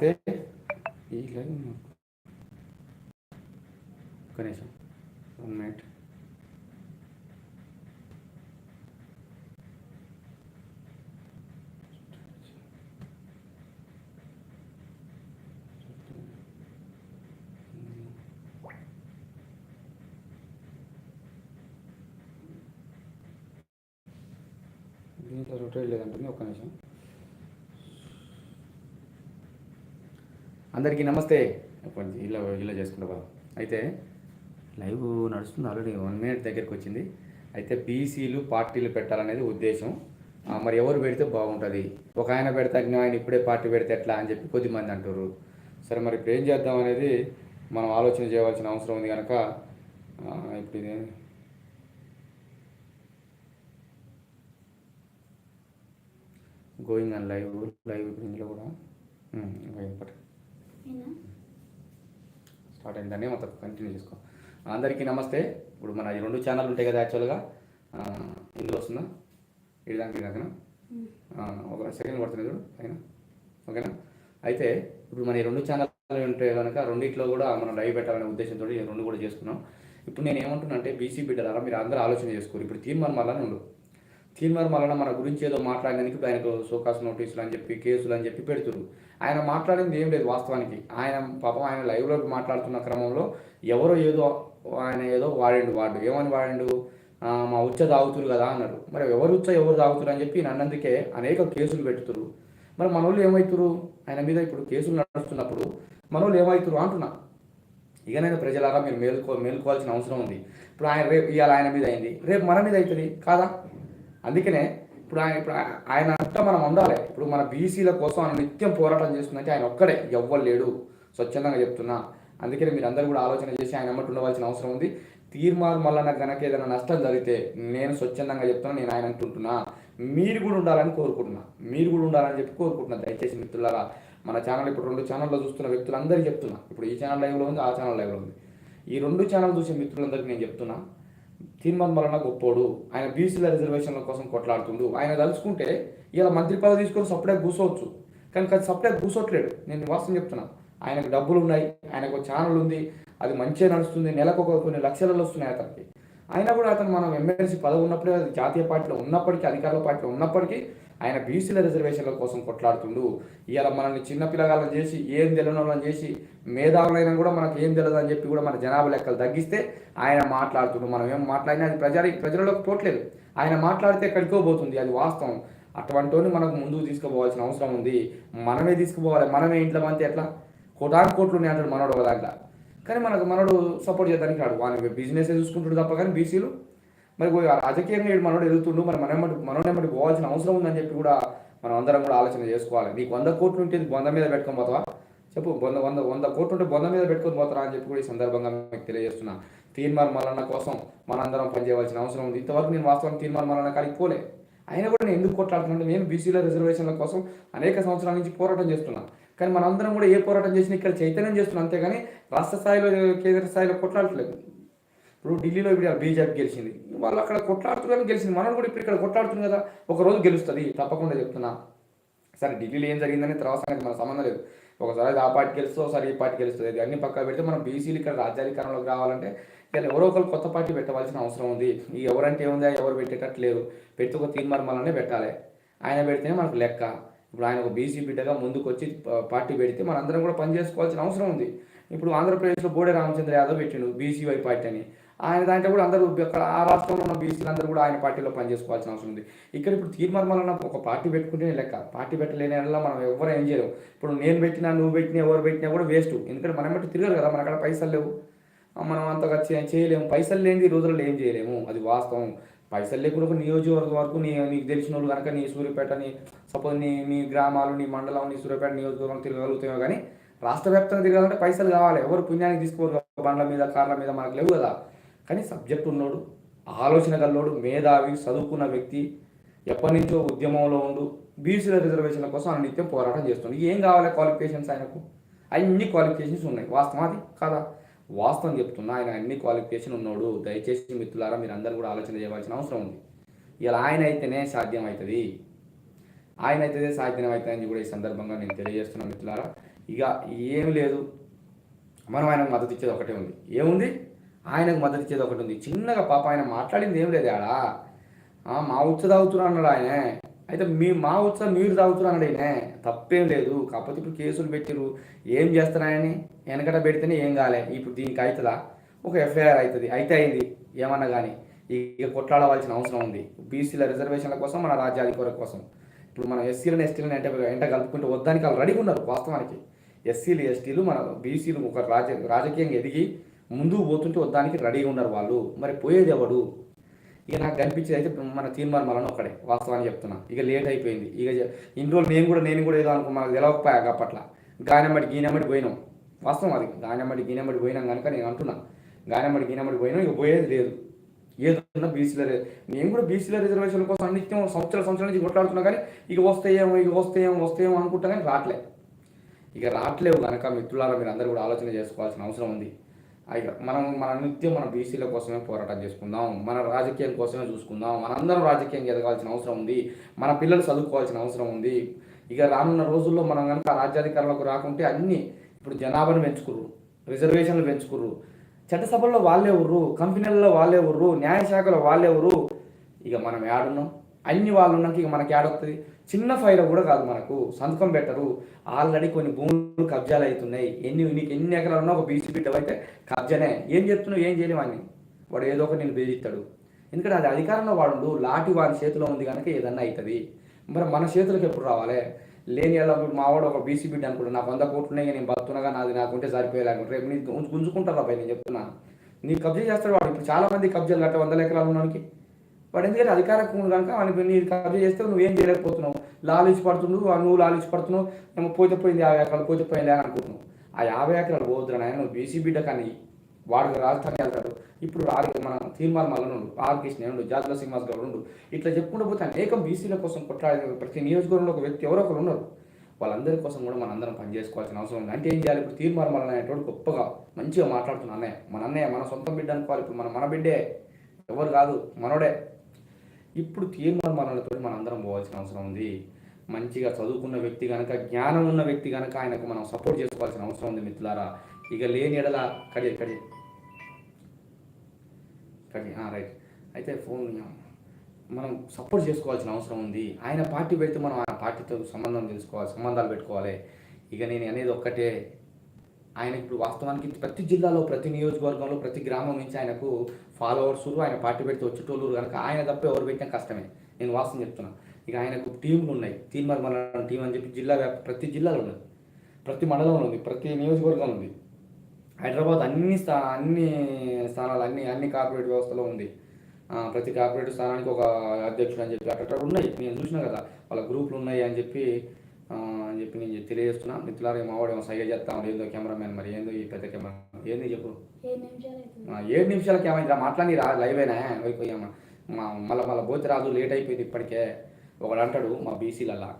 నమస్తే ఈ లైవ్ ఒక్క వన్ మినిట్. దీంట్లో రొటేట్ లేదంటుంది ఒక నిమిషం. అందరికీ నమస్తే. కొంచెం ఇలా ఇలా చేసుకుంటా బాబు అయితే లైవ్ నడుస్తుంది ఆల్రెడీ వన్ మినిట్ దగ్గరికి వచ్చింది. అయితే బీసీలు పార్టీలు పెట్టాలనేది ఉద్దేశం. మరి ఎవరు పెడితే బాగుంటుంది? ఒక ఆయన పెడితే ఆయన ఇప్పుడే పార్టీ పెడితే ఎట్లా అని చెప్పి కొద్దిమంది అంటారు సరే మరి ఇప్పుడు ఏం చేద్దాం అనేది మనం ఆలోచన చేయవలసిన అవసరం ఉంది కనుక ఇప్పుడు ఇది గోయింగ్ అండ్ లైవ్ లైవ్ ఇప్పుడు ఇందులో కూడా. ఇంకా స్టార్ట్ అయిందని మొత్తం కంటిన్యూ చేసుకో. అందరికీ నమస్తే. ఇప్పుడు మన ఈ రెండు ఛానల్ ఉంటాయి కదా యాక్చువల్గా ఇందులో వస్తుందా? ఇది దానికి దాకా ఒక సెకండ్ పడుతుంది చూడు అయినా ఓకేనా? అయితే ఇప్పుడు మన ఈ రెండు ఛానల్ ఉంటే కనుక రెండిట్లో కూడా మనం లైవ్ పెట్టాలనే ఉద్దేశంతో రెండు కూడా చేసుకున్నాం. ఇప్పుడు నేను ఏమంటున్నా అంటే బీసీ బిడ్డలారా మీరు అందరూ ఆలోచన చేసుకోరు. ఇప్పుడు తీర్మానం మళ్ళా ఉండు తీర్మానం వలన మన గురించి ఏదో మాట్లాడడానికి ఇప్పుడు ఆయనకు సోకాస్ నోటీసులు అని చెప్పి కేసులు అని చెప్పి పెడుతురు ఆయన మాట్లాడింది ఏం లేదు వాస్తవానికి. ఆయన పాపం ఆయన లైవ్లో మాట్లాడుతున్న క్రమంలో ఎవరో ఏదో ఆయన ఏదో వాడిండు వాడు ఏమని వాడిండు? మా ఉచ్చ తాగుతురు కదా అన్నారు మరి ఎవరు ఉచ్చ ఎవరు తాగుతురు అని చెప్పి నన్నందుకే అనేక కేసులు పెడుతురు మరి మన వాళ్ళు ఏమవుతురు ఆయన మీద ఇప్పుడు కేసులు నడుస్తున్నప్పుడు మన వాళ్ళు ఏమవుతురు అంటున్నా. ఇకనైనా ప్రజలారా మీరు మేలుకో మేలుకోవాల్సిన అవసరం ఉంది. ఇప్పుడు ఆయన రేపు ఇవాళ ఆయన మీద అయింది. రేపు మన మీద అవుతుంది కాదా? అందుకనే ఇప్పుడు ఆయన ఇప్పుడు ఆయన అంతా మనం ఉండాలి. ఇప్పుడు మన బీసీల కోసం ఆయన నిత్యం పోరాటం చేస్తుందంటే ఆయన ఒక్కడే ఎవ్వరు లేడు. స్వచ్ఛందంగా చెప్తున్నా. అందుకనే మీరు అందరూ కూడా ఆలోచన చేసి ఆయన ఎమ్మటి ఉండవలసిన అవసరం ఉంది. తీర్మానం వల్ల నాకు గనక ఏదైనా నష్టం జరిగితే నేను స్వచ్ఛందంగా చెప్తున్నా నేను ఆయన అంటుంటున్నా మీరు కూడా ఉండాలని కోరుకుంటున్నా. మీరు కూడా ఉండాలని చెప్పి కోరుకుంటున్నా. దయచేసి మిత్రులారా మన ఛానల్ ఇప్పుడు రెండు ఛానల్లో చూస్తున్న వ్యక్తులందరికీ చెప్తున్నా. ఇప్పుడు ఈ ఛానల్ లైవ్లో ఉంది ఆ ఛానల్ లైవ్లో ఉంది. ఈ రెండు ఛానల్ చూసే మిత్రులందరికీ నేను చెప్తున్నా. తీర్మానం మరణ గొప్పోడు. ఆయన బీసీల రిజర్వేషన్ల కోసం కొట్లాడుతుండు. ఆయన తలుచుకుంటే ఇలా మంత్రి పదవి తీసుకొని సప్లై కూర్చోవచ్చు. కానీ అది సప్లై కూర్చోట్లేడు. నేను వాస్తవం చెప్తున్నా. ఆయనకు డబ్బులు ఉన్నాయి ఆయనకు ఒక ఛానల్ ఉంది అది మంచిగా నడుస్తుంది నెలకు ఒక కొన్ని లక్షలలో వస్తున్నాయి అతనికి. అయినా కూడా అతను మనం ఎమ్మెల్సీ పదవి ఉన్నప్పుడే జాతీయ పార్టీలో ఉన్నప్పటికీ అధికారుల పార్టీలో ఉన్నప్పటికీ ఆయన బీసీల రిజర్వేషన్ల కోసం కొట్లాడుతుండు. ఇవాళ మనల్ని చిన్నపిల్లగాళ్ళని చేసి ఏం తెలియని వాళ్ళని చేసి మేధావులైనా కూడా మనకు ఏం తెలియదు అని చెప్పి కూడా మన జనాభా లెక్కలు తగ్గిస్తే ఆయన మాట్లాడుతుండు. మనం ఏం మాట్లాడినా అది ప్రజల ప్రజలలోకి పోట్లేదు. ఆయన మాట్లాడితే ఎక్కడికో పోతుంది. అది వాస్తవం. అటువంటిని మనకు ముందుకు తీసుకుపోవాల్సిన అవసరం ఉంది. మనమే తీసుకుపోవాలి. మనమే ఇంట్లో మంది ఎట్లా? కోటాను కోట్లు ఉన్నాయి అంటాడు మనోడు ఒక దాంట్లో. కానీ మనకు మనోడు సపోర్ట్ చేయడానికి రాడు. వాని బిజినెస్ చూసుకుంటాడు తప్ప కానీ బీసీలు మరి రాజకీయంగా ఏడు మనోడు ఎదుగుతుండు మరి మన ఎమ్మటి పోవాల్సిన అవసరం ఉందని చెప్పి కూడా మనం అందరం కూడా ఆలోచన చేసుకోవాలి. నీకు వంద కోట్లు ఉంటే బొంద మీద పెట్టుకొని పోతావా? చెప్పు వంద వంద వంద కోట్లు ఉంటే బొంద మీద పెట్టుకొని పోతారా అని చెప్పి కూడా ఈ సందర్భంగా మీకు తెలియజేస్తున్నా. తీర్మార్ మల్లన్న కోసం మనందరం పనిచేయవలసిన అవసరం ఉంది. ఇంతవరకు నేను వాస్తవం తీర్మార్ మల్లన్న కానీ పోలే. అయినా కూడా నేను ఎందుకు కొట్లాడుతున్నాను? నేను బీసీల రిజర్వేషన్ల కోసం అనేక సంవత్సరాల నుంచి పోరాటం చేస్తున్నాను. కానీ మనందరం కూడా ఏ పోరాటం చేసినా ఇక్కడ చైతన్యం చేస్తున్నాం. అంతేగాని రాష్ట్ర స్థాయిలో కేంద్ర స్థాయిలో కొట్లాడట్లేదు. ఇప్పుడు ఢిల్లీలో ఇప్పుడు బీజేపీ గెలిచింది. వాళ్ళు అక్కడ కొట్లాడుతున్నారని గెలిచింది. మనం కూడా ఇప్పుడు ఇక్కడ కొట్లాడుతుంది కదా. ఒక రోజు గెలుస్తుంది. తప్పకుండా చెప్తున్నా. సరే ఢిల్లీలో ఏం జరిగిందని తర్వాత మన సంబంధం లేదు. ఒకసారి ఆ పార్టీ గెలుస్తుంది ఒకసారి ఈ పార్టీ గెలుస్తుంది ఇది అన్ని పక్కన పెడితే మనం బీసీలు ఇక్కడ రాజ్యాధికారంలోకి రావాలంటే ఇక్కడ ఎవరో ఒకరు కొత్త పార్టీ పెట్టవలసిన అవసరం ఉంది. ఈ ఎవరంటే ఏముందా? ఎవరు పెట్టేటట్టు లేరు. పెడితే ఒక తీర్మానం పెట్టాలి. ఆయన పెడితేనే మనకు లెక్క. ఇప్పుడు ఆయన ఒక బీసీ బిడ్డగా ముందుకు వచ్చి పార్టీ పెడితే మనందరం కూడా పని చేసుకోవాల్సిన అవసరం ఉంది. ఇప్పుడు ఆంధ్రప్రదేశ్లో బోడే రామచంద్ర యాదవ్ పెట్టిండు బీసీవై పార్టీ అని. ఆయన దాంట్లో కూడా అందరూ అక్కడ ఆ రాష్ట్రంలో ఉన్న బీసీలు అందరూ కూడా ఆయన పార్టీలో పనిచేసుకోవాల్సిన అవసరం ఉంది. ఇక్కడ ఇప్పుడు తీర్మానం ఒక పార్టీ పెట్టుకుంటేనే లెక్క. పార్టీ పెట్టలేని వల్ల మనం ఎవరు ఏం చేయలేము ఇప్పుడు నేను పెట్టినా నువ్వు పెట్టినా ఎవరు పెట్టినా కూడా వేస్ట్. ఎందుకంటే మనం బట్టి తిరగరు కదా మన అక్కడ పైసలు లేవు. మనం అంతగా చే- చేయలేము. పైసలు లేనిది ఈ రోజుల్లో ఏం చేయలేము. అది వాస్తవం. పైసలు లేకుండా ఒక నియోజకవర్గం వరకు నీ నీకు తెలిసిన వాళ్ళు కనుక నీ సూర్యపేటని సపోజ్ నీ నీ గ్రామాలు నీ మండలం నీ సూర్యపేట నియోజకవర్గం తిరగలుగుతాయో కానీ రాష్ట్ర వ్యాప్తంగా తిరగాలంటే పైసలు కావాలి. ఎవరు పుణ్యానికి తీసుకోరు బండ్ల మీద కార్ల మీద మనకు లేవు కదా. కానీ సబ్జెక్ట్ ఉన్నోడు ఆలోచన గల్లోడు మేధావి చదువుకున్న వ్యక్తి ఎప్పటి నుంచో ఉద్యమంలో ఉండు బీసీల రిజర్వేషన్ల కోసం ఆయన నిత్యం పోరాటం చేస్తుండు. ఏం కావాలి క్వాలిఫికేషన్స్ ఆయనకు? అన్ని క్వాలిఫికేషన్స్ ఉన్నాయి. వాస్తవం అది కాదా? వాస్తవం చెప్తున్నా ఆయన అన్ని క్వాలిఫికేషన్ ఉన్నాడు. దయచేసి మిత్రులారా మీరు అందరూ కూడా ఆలోచన చేయవలసిన అవసరం ఉంది. ఇలా ఆయన అయితేనే సాధ్యం అవుతుంది ఆయన అయితేనే సాధ్యం అవుతుందని కూడా ఈ సందర్భంగా నేను తెలియజేస్తున్నాను మిత్రులారా. ఇక ఏమి లేదు. మనం ఆయనకు మద్దతు ఇచ్చేది ఒకటే ఉంది. ఏముంది? ఆయనకు మద్దతు ఇచ్చేది ఒకటి ఉంది. చిన్నగా పాప ఆయన మాట్లాడింది ఏం లేదు ఆడ? ఆ, మా ఉచ్చ తాగుతున్నా అన్నాడు ఆయన. అయితే మీ మా ఉచ్చ మీరు తాగుతున్నా అన్నాడు ఆయన తప్పేం లేదు. కాకపోతే ఇప్పుడు కేసులు పెట్టిరు ఏం చేస్తున్నాయని వెనకట పెడితేనే ఏం కాలే. ఇప్పుడు దీనికి అవుతుందా ఒక ఎఫ్ఐఆర్ అవుతుంది అయితే అయింది. ఏమన్నా కానీ ఇక కొట్లాడవలసిన అవసరం ఉంది. బీసీల రిజర్వేషన్ల కోసం మన రాజ్యాధికారుల కోసం. ఇప్పుడు మనం ఎస్సీలను ఎస్టీలను ఎంట ఎంట కలుపుకుంటే వద్దానికి వాళ్ళు రెడీగా ఉన్నారు వాస్తవానికి. ఎస్సీలు ఎస్టీలు మన బీసీలు ఒక రాజ రాజకీయంగా ఎదిగి ముందుకు పోతుంటే వద్దానికి రెడీగా ఉన్నారు వాళ్ళు. మరి పోయేది ఎవడు? ఇక నాకు కనిపించేది అయితే మన తీర్మానం మళ్ళీ ఒక్కడే వాస్తవాన్ని చెప్తున్నా. ఇక లేట్ అయిపోయింది. ఇక ఇన్ని రోజులు నేను కూడా నేను కూడా ఏదో అనుకో మనకు తెలవకపోయా అప్పట్ల గానెమ్మడి గీనెమ్మడి పోయినాం. వాస్తవం అది. గానమ్మడి గీనెమ్మడి పోయినాం కనుక నేను అంటున్నా. గానెమ్మడి గీనెమ్మడి పోయినాం ఇక పోయేది లేదు. ఏదన్నా బీసీల నేను కూడా బీసీల రిజర్వేషన్ కోసం నిత్యం సంవత్సరాల సంవత్సరాల నుంచి కొట్లాడుతున్నా కానీ ఇక వస్తాయేమో ఇక వస్తాయేమో వస్తాయేమో అనుకుంటా కానీ రావట్లే ఇక రావట్లేవు కనుక మిత్రులారా మీరు అందరూ కూడా ఆలోచన చేసుకోవాల్సిన అవసరం ఉంది. ఇక మనం మన నిత్యం మన బీసీల కోసమే పోరాటం చేసుకుందాం మన రాజకీయం కోసమే చూసుకుందాం మనందరం రాజకీయం ఎదగాల్సిన అవసరం ఉంది మన పిల్లలు చదువుకోవాల్సిన అవసరం ఉంది. ఇక రానున్న రోజుల్లో మనం కనుక రాజ్యాధికారులకు రాకుంటే అన్నీ ఇప్పుడు జనాభాను పెంచుకుర్రు రిజర్వేషన్లు పెంచుకుర్రు చట్టసభల్లో వాళ్ళే ఉర్రు కంపెనీలలో వాళ్ళే ఉర్రు న్యాయశాఖలో వాళ్ళే ఉర్రు. ఇక మనం ఏడున్నాం? అన్ని వాళ్ళు ఉన్నాక ఇక మనకి ఏడొస్తుంది చిన్న ఫైర్ కూడా కాదు మనకు. సంతకం పెట్టరు. ఆల్రెడీ కొన్ని భూములు కబ్జాలు అవుతున్నాయి ఎన్ని నీకు ఎన్ని ఎకరాలు ఉన్నా ఒక బీసీ బిడ్డ అయితే కబ్జానే. ఏం చెప్తున్నావు ఏం చేయలేవు వాడిని. వాడు ఏదో ఒకటి నేను బెదిరిస్తాడు. ఎందుకంటే అది అధికారంలో వాడు లాటి వాడి చేతిలో ఉంది కనుక ఏదన్నా అవుతుంది మరి మన చేతులకు ఎప్పుడు రావాలి? లేని ఎలా మా వాడు ఒక బీసీ బిడ్డ అనుకుంటా నాకు వంద కోట్లు ఉన్నాయి నేను బతున్నాగా నాది నాకుంటే సరిపోయేలాగా రేపు నీ గుంజుకుంటారా పై నేను చెప్తున్నా. నీ కబ్జా చేస్తాడు వాడు. ఇప్పుడు చాలా మంది కబ్జాలు కట్ట వందల ఎకరాలు ఉన్నానికి. వాడు ఎందుకంటే అధికార ఉంది కనుక వాడిని నీ కబ్జా చేస్తే నువ్వేం చేయలేకపోతున్నావు? లాలిచి పడుతున్నావు ఆ నువ్వు లాలిచి పడుతున్నావు ఏమో పోతే పోయింది యాభై ఎకరాలు పోతే పోయింది అని అనుకుంటున్నావు. ఆ యాభై ఎకరాలు పోతున్నా ఆయన నువ్వు బీసీ బిడ్డ కానీ వాడు రాజధాని వెళ్తాడు. ఇప్పుడు ఆర్ మన తీర్మానం మల్లనుడు ఆర్ కృష్ణ ఉండు జాతుల శ్రీనివాస్ గౌడ్ ఉండు ఇట్లా చెప్పుకుంటూ పోతే అనేక బీసీల కోసం కొట్లాడే ప్రతి నియోజకవర్గంలో ఒక వ్యక్తి ఎవరో ఒకరు ఉన్నారు. వాళ్ళందరి కోసం కూడా మనందరం పని చేసుకోవాల్సిన అవసరం ఉంది. అంటే ఏం చేయాలి? ఇప్పుడు తీర్మానం మల్లన అనేటువంటి గొప్పగా మంచిగా మాట్లాడుతున్న అన్నయ్య. మన అన్నయ్య మన సొంత బిడ్డ అనుకోవాలి. ఇప్పుడు మన మన బిడ్డే ఎవరు కాదు మనోడే. ఇప్పుడు తీర్మానాలతో మనం మనందరం పోవాల్సిన అవసరం ఉంది. మంచిగా చదువుకున్న వ్యక్తి కనుక జ్ఞానం ఉన్న వ్యక్తి కనుక ఆయనకు మనం సపోర్ట్ చేసుకోవాల్సిన అవసరం ఉంది మిత్రులారా. ఇక లేని ఎడల కడి కడి కడి రైట్. అయితే ఫోన్ మనం సపోర్ట్ చేసుకోవాల్సిన అవసరం ఉంది. ఆయన పార్టీ పెడితే మనం ఆ పార్టీతో సంబంధం తెలుసుకోవాలి సంబంధాలు పెట్టుకోవాలి. ఇక నేను అనేది ఒక్కటే. ఆయన ఇప్పుడు వాస్తవానికి ప్రతి జిల్లాలో ప్రతి నియోజకవర్గంలో ప్రతి గ్రామం నుంచి ఆయనకు ఫాలోవర్స్ ఆయన పార్టీ పెడితే వచ్చేటోళ్ళు కనుక ఆయన తప్ప ఎవరు పెట్టినా కష్టమే. నేను వాస్తవం చెప్తున్నా. ఇక ఆయనకు టీంలు ఉన్నాయి. తీన్మర్ మండలం టీం అని చెప్పి జిల్లా ప్రతి జిల్లాలో ఉన్నది. ప్రతి మండలంలో ఉంది. ప్రతి నియోజకవర్గంలో ఉంది. హైదరాబాద్ అన్ని స్థా అన్ని స్థానాలు అన్ని అన్ని కార్పొరేట్ వ్యవస్థలో ఉంది. ప్రతి కార్పొరేట్ స్థానానికి ఒక అధ్యక్షుడు అని చెప్పి అట్ట ఉన్నాయి. నేను చూసినా కదా వాళ్ళ గ్రూపులు ఉన్నాయి అని చెప్పి అని చెప్పి నేను తెలియజేస్తున్నా. మిత్రులారా మావాడు ఏమో సైగా చేస్తాం ఏందో కెమెరామ్యాన్ మరి ఏందో ఈ పెద్ద కెమెరా ఏంది చెప్పు. ఏడు నిమిషాలకి ఏమైంది మాట్లాడి రా లైవ్ అయినా అయిపోయామా మా మళ్ళీ మళ్ళీ పోతే రాదు లేట్ అయిపోయింది ఇప్పటికే. ఒకడు అంటాడు మా బీసీలల్లా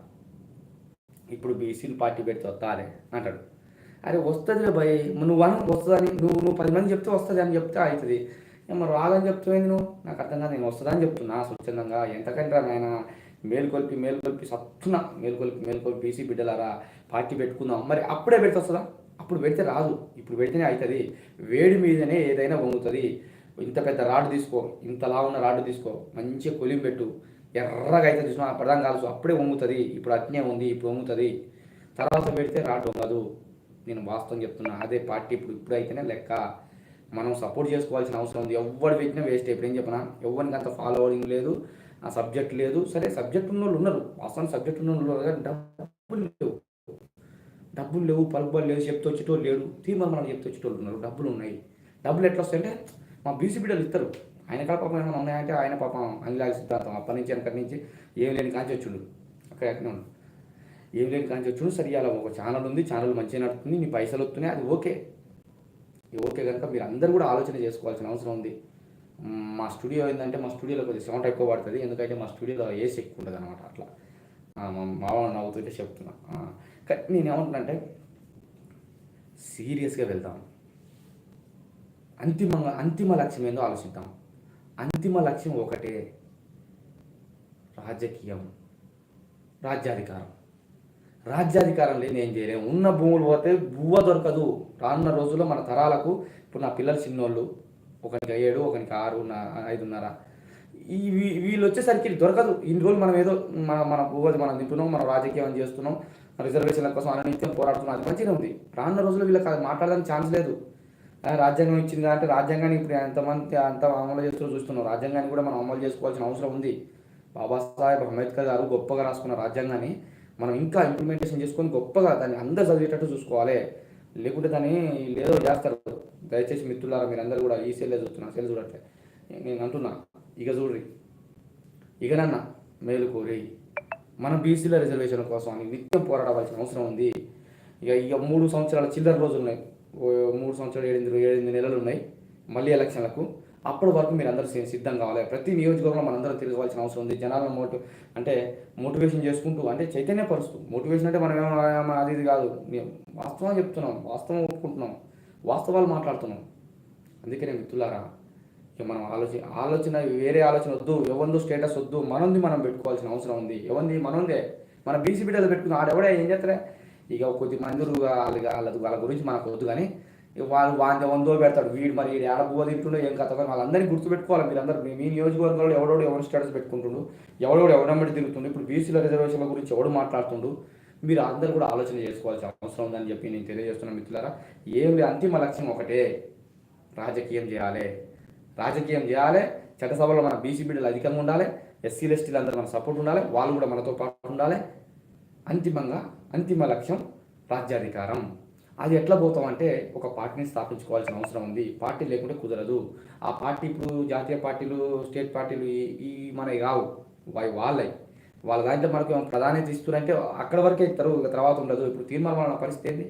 ఇప్పుడు బీసీలు పార్టీ పెడితే వస్తారే? అంటాడు. అరే వస్తుంది భయ్ నువ్వు అను వస్తుందని నువ్వు నువ్వు పది మంది చెప్తే వస్తుంది అని చెప్తే అవుతుంది. ఏ మరి రాదని చెప్తావేంది నువ్వు? నాకు అర్థం కాదు నేను వస్తుందని చెప్తున్నా స్వచ్ఛందంగా. ఎంతకంటే నాయన? మేల్కొల్పి మేల్కొల్పి సత్తున్నా మేల్కొల్పి మేల్కొల్పి బీసీ బిడ్డలారా? పార్టీ పెట్టుకుందాం. మరి అప్పుడే పెడితే వస్తుందా? అప్పుడు పెడితే రాదు. ఇప్పుడు పెడితేనే అవుతుంది వేడి మీదనే ఏదైనా వంగుతుంది. ఇంత పెద్ద రాడ్ తీసుకో. ఇంతలా ఉన్న రాడ్ తీసుకో. మంచిగా కొలిం పెట్టు. ఎర్రగా అయితే చూసినా అప్పటిదాం కాల్సు అప్పుడే వంగుతుంది. ఇప్పుడు అట్నే ఉంది. ఇప్పుడు వంగుతుంది. తర్వాత పెడితే రాడ్ వంగదు. నేను వాస్తవం చెప్తున్నా. అదే పార్టీ ఇప్పుడు ఇప్పుడైతేనే లెక్క. మనం సపోర్ట్ చేసుకోవాల్సిన అవసరం ఉంది. ఎవరు పెట్టినా వేస్ట్. ఇప్పుడు ఏం చెప్పనా? ఎవరికి అంత ఫాలోయింగ్ లేదు. ఆ సబ్జెక్ట్ లేదు. సరే సబ్జెక్ట్ ఉన్న వాళ్ళు ఉన్నారు. వాస్తవం సబ్జెక్ట్ ఉన్న వాళ్ళు డబ్బులు లేవు. డబ్బులు లేవు పలుకుబడి లేవు చెప్తూ వచ్చేటోళ్ళు లేడు తీర్మానం మనం చెప్తే వచ్చేటోళ్ళు ఉన్నారు డబ్బులు ఉన్నాయి. డబ్బులు ఎట్లా వస్తాయంటే మా బీసీ బిడ్డలు ఇస్తారు. ఆయన కాడ పాపం ఏమైనా ఉన్నాయంటే ఆయన పాపం అంగిలాగా సిద్ధాంతం అప్పటి నుంచి వెనకటి నుంచి ఏం లేని కాంచి వచ్చుడు. అక్కడ ఎక్కడ ఉండు. ఏం లేని కాంచి వచ్చుడు సరి అలా ఒక ఛానల్ ఉంది ఛానల్ మంచిగా నడుస్తుంది నీ పైసలు వస్తున్నాయి అది ఓకే. ఓకే కనుక మీరు అందరూ కూడా ఆలోచన చేసుకోవాల్సిన అవసరం ఉంది. మా స్టూడియో ఏంటంటే మా స్టూడియోలో కొద్దిగా సౌండ్ ఎక్కువ పడుతుంది ఎందుకంటే మా స్టూడియోలో ఏసీ ఎక్కువ ఉంటుంది అనమాట అట్లా మా మావ నవ్వుతుంటే చెప్తున్నా. కానీ నేను ఏమంటున్నా సీరియస్గా వెళ్దాం. అంతిమంగా అంతిమ లక్ష్యం ఏందో ఆలోచిద్దాం. అంతిమ లక్ష్యం ఒకటే రాజకీయం రాజ్యాధికారం. రాజ్యాధికారం లేని ఏం చేయలేము ఉన్న భూములు పోతే బువ్వ దొరకదు. రానున్న రోజుల్లో మన తరాలకు ఇప్పుడు నా పిల్లలు చిన్నోళ్ళు ఒకరికి ఏడు ఒకరికి ఆరు ఐదున్నర ఈ వీళ్ళు వచ్చేసరికి దొరకదు. ఇన్ని రోజులు మనం ఏదో మన మన భూగతి మనం నింపుతున్నాం మనం రాజకీయం చేస్తున్నాం రిజర్వేషన్ల కోసం అనిత్యం పోరాడుతున్నాం అది మంచిగా ఉంది. రానున్న రోజుల్లో వీళ్ళకి అది మాట్లాడడానికి ఛాన్స్ లేదు. రాజ్యాంగం ఇచ్చింది అంటే రాజ్యాంగాన్ని ఇప్పుడు ఎంతమంది అంత అమలు చేస్తూ చూస్తున్నాం. రాజ్యాంగాన్ని కూడా మనం అమలు చేసుకోవాల్సిన అవసరం ఉంది. బాబాసాహెబ్ అంబేద్కర్ గారు గొప్పగా రాసుకున్న రాజ్యాంగాన్ని మనం ఇంకా ఇంప్లిమెంటేషన్ చేసుకొని గొప్పగా దాన్ని అందరు చదివేటట్టు చూసుకోవాలి. లేకుంటే దాన్ని లేదో చేస్తారు. దయచేసి మిత్రులారా మీరందరూ కూడా ఈ సెల్లే చూస్తున్నారు. సెల్ చూడట్లే. నేను అంటున్నాను ఇక చూడ్రి. ఇక నన్న మేలు కోరి. మన బీసీల రిజర్వేషన్ కోసం అని నిత్యం పోరాడవలసిన అవసరం ఉంది. ఇక ఇక మూడు సంవత్సరాల చిల్లర రోజులు ఉన్నాయి మూడు సంవత్సరాలు ఏడెనిమిది ఏడెనిమిది నెలలు ఉన్నాయి మళ్ళీ ఎలక్షన్లకు. అప్పటి వరకు మీరు అందరూ సిద్ధం కావాలి ప్రతి నియోజకవర్గంలో మనందరం తిరగవలసిన అవసరం ఉంది. జనాలను మోటి అంటే మోటివేషన్ చేసుకుంటూ అంటే చైతన్యపరుస్తూ. మోటివేషన్ అంటే మనం ఏమో అది ఇది కాదు. వాస్తవం చెప్తున్నాం. వాస్తవం ఒప్పుకుంటున్నాం. వాస్తవాలు మాట్లాడుతున్నాం. అందుకనే మిత్రులారా ఇక మనం ఆలోచన ఆలోచన వేరే ఆలోచన వద్దు ఎవరిదో స్టేటస్ వద్దు మనది మనం పెట్టుకోవాల్సిన అవసరం ఉంది. ఎవరిది మనదే మన బీసీ బిడ్డలు పెట్టుకున్నాం ఆడెవడే ఏం చేస్తారే ఇక కొద్ది మంది వాళ్ళ వాళ్ళ గురించి మనకు వద్దు కానీ వాళ్ళు వాంతి వందో పెడతాడు. వీడు మరి ఏడ బువ్వ తింటుండో ఏం కథ వాళ్ళందరినీ గుర్తుపెట్టుకోవాలి మీరందరూ. మీ నియోజకవర్గంలో ఎవడోడు ఎవరు స్టేటస్ పెట్టుకుంటుండు ఎవడోడు ఎవడమ్మటి తిరుగుతుండు. ఇప్పుడు బీసీల రిజర్వేషన్ల గురించి ఎవడు మాట్లాడుతుండు? మీరు అందరూ కూడా ఆలోచన చేసుకోవాల్సిన అవసరం ఉందని చెప్పి నేను తెలియజేస్తున్నాను మిత్రులారా ఏం అంతిమ లక్ష్యం ఒకటే రాజకీయం చేయాలి. రాజకీయం చేయాలి చట్టసభలో మన బీసీ బిడ్డలు అధికంగా ఉండాలి ఎస్సీలు ఎస్టీలు అందరూ మన సపోర్ట్ ఉండాలి వాళ్ళు కూడా మనతో పాటు ఉండాలి. అంతిమంగా అంతిమ లక్ష్యం రాజ్యాధికారం. అది ఎట్లా పోతామంటే ఒక పార్టీని స్థాపించుకోవాల్సిన అవసరం ఉంది. పార్టీ లేకుంటే కుదరదు. ఆ పార్టీ ఇప్పుడు జాతీయ పార్టీలు స్టేట్ పార్టీలు ఈ మనవి కావు. వాయి వాళ్ళవి వాళ్ళ దాంట్లో మనకు ప్రాధాన్యత ఇస్తున్నారంటే అక్కడ వరకే ఇస్తారు తర్వాత ఉండదు. ఇప్పుడు తీర్మానం పరిస్థితి ఏంది?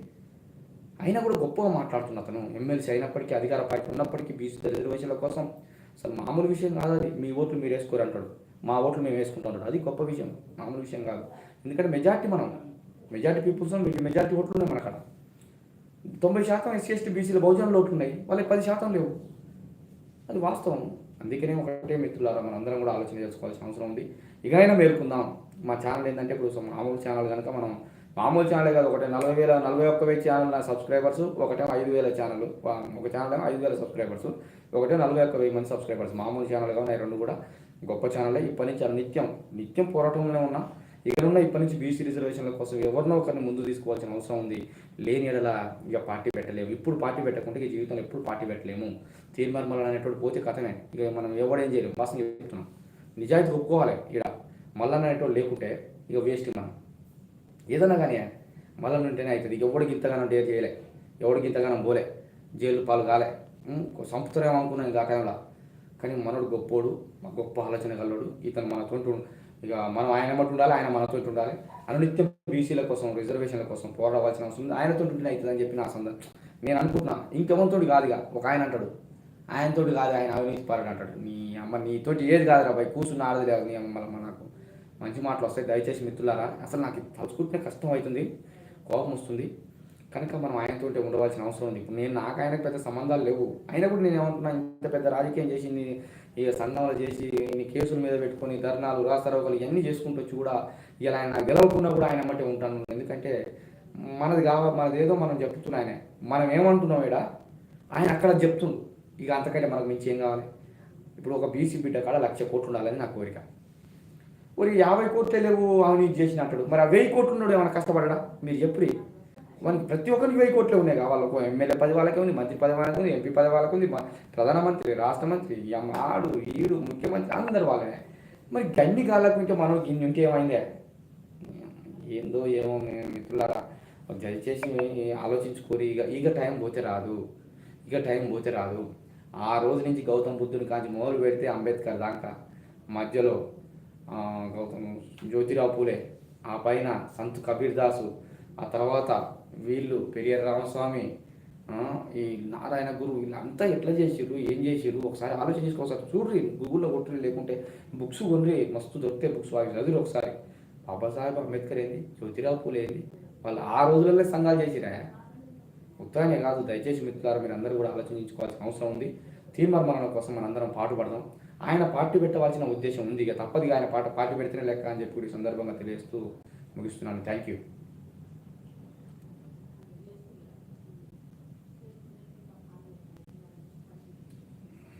అయినా కూడా గొప్పగా మాట్లాడుతున్న అతను. ఎమ్మెల్సీ అయినప్పటికీ అధికార పార్టీ ఉన్నప్పటికీ బీసీ రిజర్వేషన్ల కోసం అసలు మామూలు విషయం కాదు అది. మీ ఓట్లు మీరు వేసుకోరు అంటాడు. మా ఓట్లు మేము వేసుకుంటాం అది గొప్ప విషయం. మామూలు విషయం కాదు. ఎందుకంటే మెజార్టీ మనం. మెజార్టీ పీపుల్స్ మెజార్టీ ఓట్లు ఉన్నాయి మన అక్కడ తొంభై శాతం ఎస్సీ ఎస్టీ బీసీల ఓట్లు ఉన్నాయి. వాళ్ళకి పది శాతం లేవు. అది వాస్తవం. అందుకనే ఒకటే మిత్రులారా మనం అందరం కూడా ఆలోచన చేసుకోవాల్సిన అవసరం ఉంది. ఇకైనా మేలుకుందాం. మా ఛానల్ ఏంటంటే ఇప్పుడు మామూలు ఛానల్ కనుక మనం మామూలు ఛానల్ కాదు ఒకటే నలభై వేల నలభై ఒక్క వేల ఛానల్ సబ్స్క్రైబర్స్ ఒకటే ఐదు వేల ఛానల్ ఒక ఛానల్ ఏమో ఐదు వేల సబ్స్క్రైబర్స్ ఒకటే నలభై ఒక్క వెయ్యి మంది సబ్స్క్రైబర్స్ మామూలు ఛానల్ ఉన్నాయి రెండు కూడా గొప్ప ఛానల్ ఇప్పటి నుంచి నిత్యం నిత్యం పోరాటంలోనే ఉన్నా. ఇక్కడున్న ఇప్పటి నుంచి బీసీ రిజర్వేషన్ల కోసం ఎవరినో ఒకరిని ముందు తీసుకోవాల్సిన అవసరం ఉంది. లేని ఎడల ఇక పార్టీ పెట్టలేము. ఇప్పుడు పార్టీ పెట్టకుండా ఈ జీవితంలో ఎప్పుడు పార్టీ పెట్టలేము. తీర్మార్మల్ అనేటువంటి పోతే కథనే ఇక మనం ఎవడేం చేయలేము వాసన చెప్తున్నాం. నిజాయితీ ఒప్పుకోవాలి ఇక్కడ. మళ్ళీ అనేటువంటి లేకుంటే ఇక వేస్ట్ మనం. ఏదన్నా కానీ మళ్ళీ ఉంటేనే అవుతుంది. ఎవడికి ఇంతగానో డేర్ చేయలే ఎవడికి ఇంతగానో పోలే జైలు పాలు కాలే సంపుతారేమో అనుకున్నాను ఇంకా టైంలో కానీ మనోడు గొప్పోడు మా గొప్ప ఆలోచన కల్లోడు ఇతను మన తోటి ఇక మనం ఆయన బట్టి ఉండాలి ఆయన మన తోటి ఉండాలి. అనునిత్యం బీసీల కోసం రిజర్వేషన్ల కోసం పోరాడవలసిన అవసరం ఉంది. ఆయనతో ఉంటే అవుతుంది అని చెప్పి నా సందర్భం నేను అనుకుంటున్నా ఇంకెవరితోటి కాదుగా ఒక ఆయన అంటాడు ఆయనతోటి కాదు ఆయన అవినీతి పారాడు అంటాడు. నీ అమ్మ నీతోటి ఏది కాదురా బాయ్ కూర్చున్న ఆడది లేదు నీ అమ్మ నాకు. మంచి మాటలు వస్తాయి. దయచేసి మిత్రులారా అసలు నాకు తలుచుకుంటే కష్టం అవుతుంది కోపం వస్తుంది. కనుక మనం ఆయనతో ఉండవలసిన అవసరం ఉంది. ఇప్పుడు నేను నాకు ఆయనకు పెద్ద సంబంధాలు లేవు. అయినా కూడా నేను ఏమంటున్నా ఇంత పెద్ద రాజకీయం చేసి ఇక సంఘాలు చేసి ఇన్ని కేసుల మీద పెట్టుకొని ధర్నాలు రాస్తారోకలు ఇవన్నీ చేసుకుంటూ వచ్చి కూడా ఇలా ఆయన గెలవకుండా కూడా ఆయన మట్టి ఉంటాను. ఎందుకంటే మనది కావాలి మనది ఏదో మనం చెప్తున్నా ఆయన. మనం ఏమంటున్నాం ఇక్కడ ఆయన అక్కడ చెప్తుండు. ఇక అంతకంటే మనకు మించి ఏం కావాలి? ఇప్పుడు ఒక బీసీ బిడ్డ కాడ లక్ష కోట్లు ఉండాలని నా కోరిక. మరి యాభై కోట్లే లేవు అవినీతి చేసినట్టు మరి ఆ వెయ్యి కోట్లు ఉన్నాడు ఏమైనా కష్టపడడా? మీరు చెప్పి మనకి ప్రతి ఒక్కరికి వెయ్యి కోట్లు ఉన్నాయి కావాలి ఒక ఎమ్మెల్యే పది వాళ్ళకి ఉంది మంత్రి పది వాళ్ళకి ఉంది ఎంపీ పది వాళ్ళకి ఉంది ప్రధానమంత్రి రాష్ట్ర మంత్రి ఆడు ఈడు ముఖ్యమంత్రి అందరు వాళ్ళనే. మరి గన్ని కాళ్ళకు ఇంకా మనం గిన్నె ఇంకేమైందే ఏందో ఏమో మిత్రులారా దయచేసి ఆలోచించుకోరు ఇక ఇక టైం పోతే రాదు ఇక టైం పోతే రాదు. ఆ రోజు నుంచి గౌతమ్ బుద్ధుని కాంచి మొదలు పెడితే అంబేద్కర్ దాకా మధ్యలో గౌతమ్. జ్యోతిరావు పూలే ఆ పైన సంత్ కబీర్ దాసు. ఆ తర్వాత వీళ్ళు పెరియర్ రామస్వామి. ఈ నారాయణ గురు వీళ్ళంతా ఎట్లా చేసిర్రు ఏం చేసిర్రు? ఒకసారి ఆలోచన ఒకసారి చూడ్రి గూగుల్లో కొట్టుని లేకుంటే బుక్స్ కొన్రి మస్తు దొరికితే బుక్స్ వారి చదివి ఒకసారి. బాబాసాహెబ్ అంబేద్కర్ ఏంది జ్యోతిరావు పూలే ఏంది? వాళ్ళు ఆ రోజులలో సంఘాలు చేసిరా ఉత్తరానే కాదు దయచేసి మిత్రులారు మీరు అందరూ కూడా ఆలోచించుకోవాల్సిన అవసరం ఉంది. తీర్మానం కోసం మనందరం పాటుపడదాం. ఆయన పార్టీ పెట్టవలసిన ఉద్దేశం ఉంది ఇక తప్పదు ఆయన పాట పార్టీ పెడితేనే లెక్క అని చెప్పి సందర్భంగా తెలియజేస్తూ ముగిస్తున్నాను. Thank you